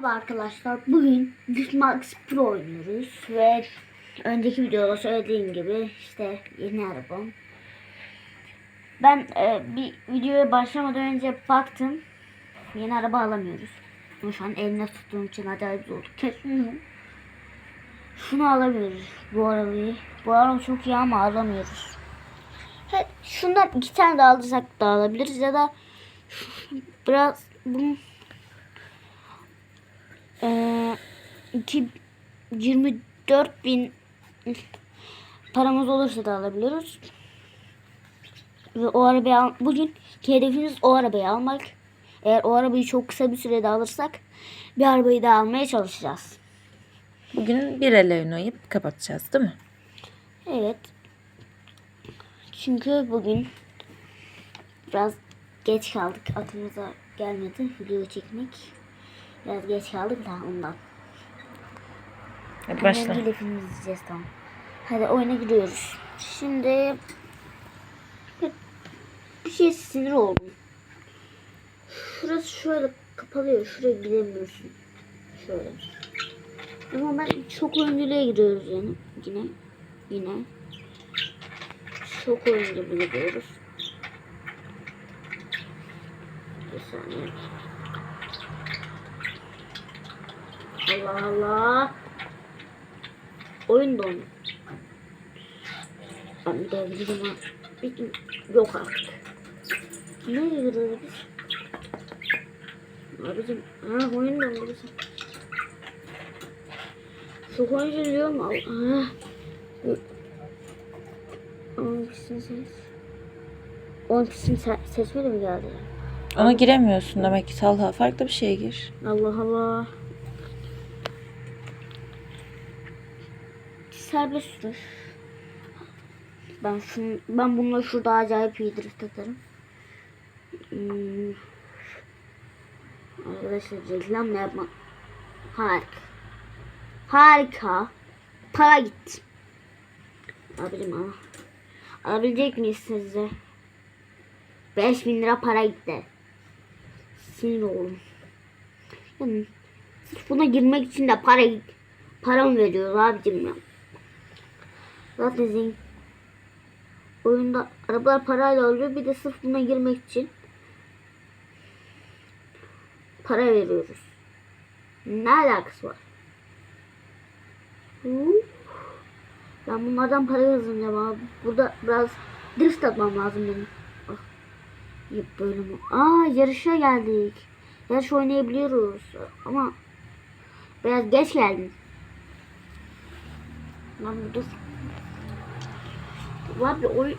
Merhaba arkadaşlar. Bugün Max Pro oynuyoruz ve önceki videoda söylediğim gibi işte yeni arabam. Ben e, bir videoya başlamadan önce baktım. Yeni araba alamıyoruz. Ama şu an elimde tuttuğum için acayip zor. Kesin şunu alamıyoruz bu arabayı. Bu araba çok iyi ama alamıyoruz. Ha, şundan iki tane daha alırsak da alabiliriz ya da biraz bunu iki- 24 bin paramız olursa da alabiliyoruz. Ve o arabayı al, bugün hedefimiz o arabayı almak. Eğer o arabayı çok kısa bir sürede alırsak bir arabayı daha almaya çalışacağız. Bugün bir ele oynayıp kapatacağız değil mi? Evet. Çünkü bugün biraz geç kaldık. Aklımıza gelmedi video çekmek. Biraz geç kaldık da ondan. Hadi Başla. başla. filmi izleyeceğiz tamam. Hadi oyuna giriyoruz. Şimdi bir şey sinir oldum. Şurası şöyle kapalıyor. Şuraya gidemiyorsun. Şöyle. Ama ben çok oyunculuğa giriyoruz yani. Yine. Yine. Çok oyunculuğa gidiyoruz. Bir saniye. Allah Allah. Oyun dondu. Ben bir daha gideceğim ha. Yok artık. Nereye gidiyoruz biz? Abicim, ha oyun dondu. Şu oyuncu diyor mu? Ha. Onun kişinin ses. Onun kişinin se- sesmedi mi geldi? Ona giremiyorsun demek ki Talha. Farklı bir şeye gir. Allah Allah. Serbest sürüş. Ben şunu, ben bununla şurada acayip iyi drift atarım. Hmm. Arkadaşlar reklam ne yapma. Harika. Harika. Para gitti. Abicim ama. Alabilecek miyiz sizce? 5000 lira para gitti. Sinir oldum. Yani buna girmek için de para para mı veriyoruz abicim ya? Zaten zengin. Oyunda arabalar parayla oluyor. Bir de sırf buna girmek için para veriyoruz. Ne alakası var? Ben bunlardan para kazanacağım abi. Burada biraz drift atmam lazım benim. Ah. Yap böyle mi? Aa yarışa geldik. Yarış oynayabiliyoruz. Ama biraz geç geldin. Lan dur. Var bir oyun.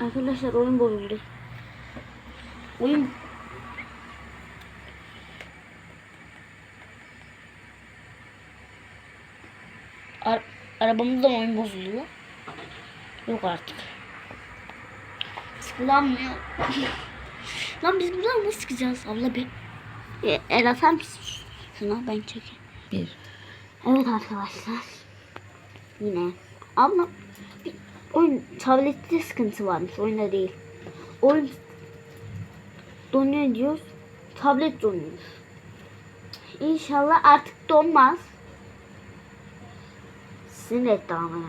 Arkadaşlar oyun bozuldu. Oyun Ar arabamızda oyun bozuluyor. Yok artık. Sıkılanmıyor. Lan biz buradan nasıl çıkacağız abla bir? E, el atar mısın? Şuna ben çekeyim. Bir. Evet arkadaşlar. Yine. Abla oyun tablette sıkıntı varmış. Oyunda değil. Oyun donuyor diyoruz. Tablet donuyor. İnşallah artık donmaz. Sinir etti ama ya.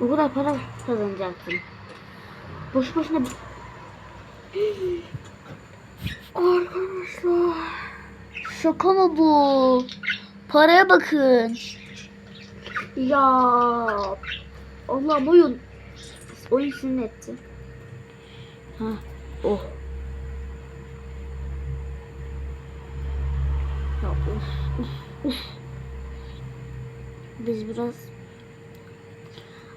O kadar para kazanacaktım. Boş boşuna. Arkadaşlar. Şaka mı bu? Paraya bakın. Ya. Allah'ım oyun. Oyun sinir etti. Ha. Oh. Ya of of of. Biz biraz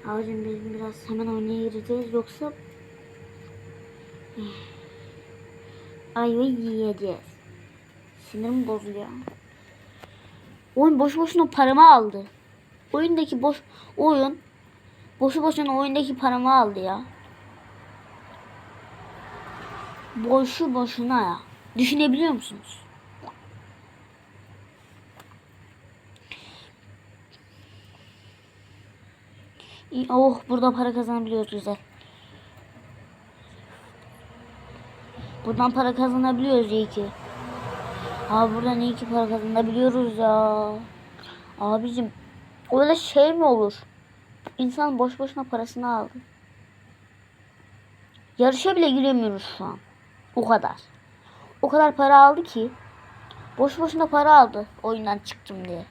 Abicim biz biraz hemen oynaya gireceğiz yoksa ayva yiyeceğiz. Sinirim bozuluyor. Oyun boş boşuna paramı aldı. Oyundaki boş oyun boşu boşuna oyundaki paramı aldı ya. Boşu boşuna ya. Düşünebiliyor musunuz? Oh burada para kazanabiliyoruz güzel. Buradan para kazanabiliyoruz iyi ki. Abi buradan iyi ki para kazanabiliyoruz ya. Abicim öyle şey mi olur? İnsan boş boşuna parasını aldı. Yarışa bile giremiyoruz şu an. O kadar. O kadar para aldı ki. Boş boşuna para aldı oyundan çıktım diye.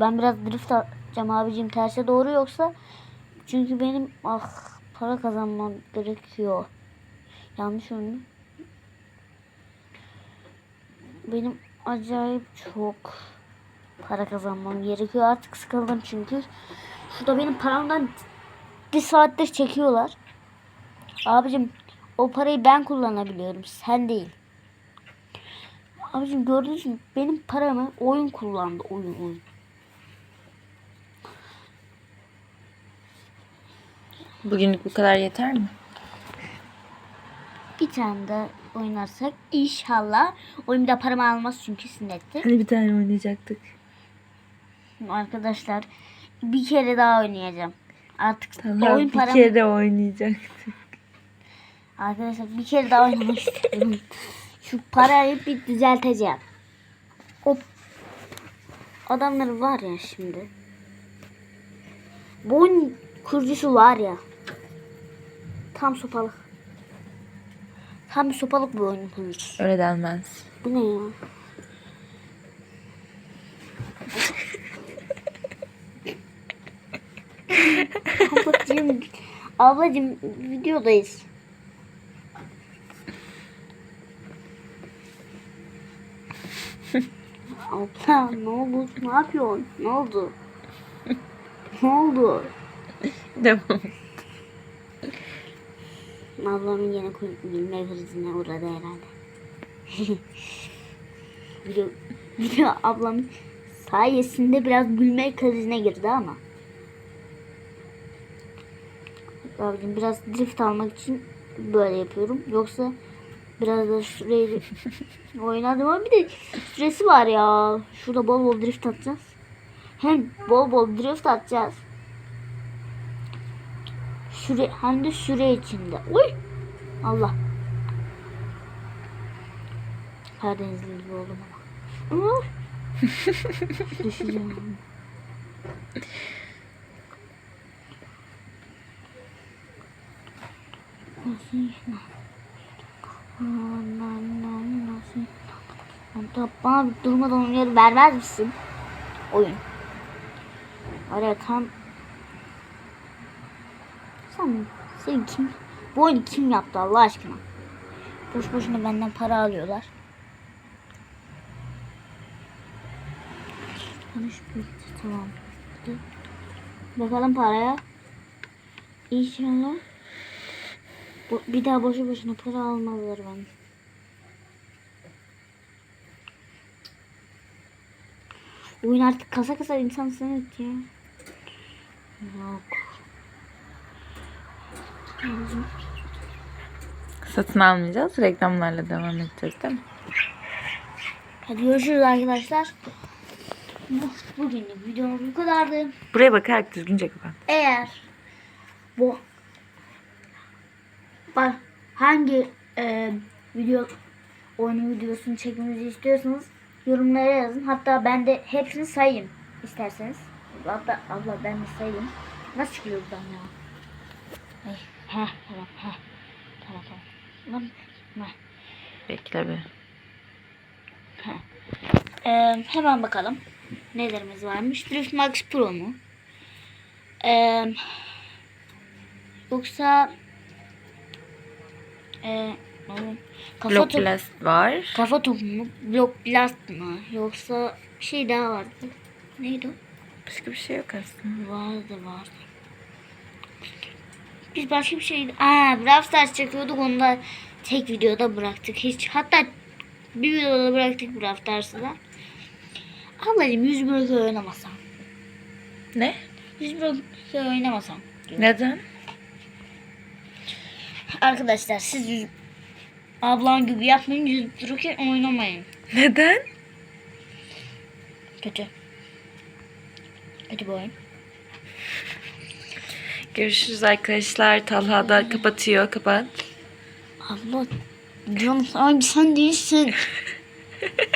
Ben biraz drift atacağım abicim terse doğru yoksa çünkü benim ah para kazanmam gerekiyor. Yanlış yönlü. Benim acayip çok para kazanmam gerekiyor. Artık sıkıldım çünkü. Şurada benim paramdan bir saattir çekiyorlar. Abicim o parayı ben kullanabiliyorum. Sen değil. Abicim gördünüz mü? Benim paramı oyun kullandı. Oyun oyun. Bugünlük bu kadar yeter mi? Bir tane de oynarsak inşallah. Oyun bir de paramı almaz çünkü sünnettir. Hani bir tane oynayacaktık. Arkadaşlar bir kere daha oynayacağım. Artık Tamam oyun bir paramı... kere oynayacaktık. Arkadaşlar bir kere daha oynamak istiyorum. Şu parayı bir düzelteceğim. O adamları var ya şimdi. Bu oyun kurucusu var ya. Tam sopalık. Tam bir sopalık bu oyunun kurucusu. Öyle denmez. Bu ne ya? ablacığım, ablacığım videodayız. Abla ne oldu? Ne yapıyorsun? Ne oldu? ne oldu? Tamam. Ablamın yine gülme krizine uğradı herhalde. video, video ablamın sayesinde biraz gülme krizine girdi ama. Abicim biraz drift almak için böyle yapıyorum. Yoksa biraz da süreyi oynardım ama bir de süresi var ya. Şurada bol bol drift atacağız. Hem bol bol drift atacağız. Süre hem de süre içinde. Uy! Allah. Karadenizli gibi oldum ama. Düşeceğim. Bana bir durmadan oyunu vermez misin? Oyun. Araya tam sen, sen kim? Bu oyunu kim yaptı Allah aşkına? Boş boşuna benden para alıyorlar. Konuş tamam. Bakalım paraya. İnşallah. Bu, bir daha boşu boşuna para almazlar benden. Oyun artık kasa kasa insan sanıyor ya. Yok. Satın almayacağız. Reklamlarla devam edeceğiz değil mi? Hadi görüşürüz arkadaşlar. Bu, bugünlük videomuz bu kadardı. Buraya bakarak düzgünce kapat. Eğer bu bak hangi e, video oyunu videosunu çekmemizi istiyorsanız yorumlara yazın. Hatta ben de hepsini sayayım isterseniz. Hatta abla ben de sayayım. Nasıl çıkıyor buradan ya? Ay, heh, tamam, heh. Tamam, tamam. Heh. Bekle bir. Ee, hemen bakalım. Nelerimiz varmış? Drift Max Pro mu? Ee, yoksa oğlum, kafa, Block top, Blast var. kafa topu mu? Block Blast mı? Yoksa bir şey daha vardı. Neydi o? Başka bir şey yok aslında. Vardı vardı. Biz başka bir şey... Aa, Brawl Stars çekiyorduk onu da tek videoda bıraktık. Hiç hatta bir videoda bıraktık Brawl Stars'ı da. Ablacığım 100 bölge oynamasam. Ne? 100 bölge oynamasam. Neden? Arkadaşlar siz yüz... ablam gibi yapmayın 100 bölge oynamayın. Neden? Kötü. Kötü bir oyun. Görüşürüz arkadaşlar. Talha da kapatıyor. Kapat. Abla. Diyorum abi sen değilsin.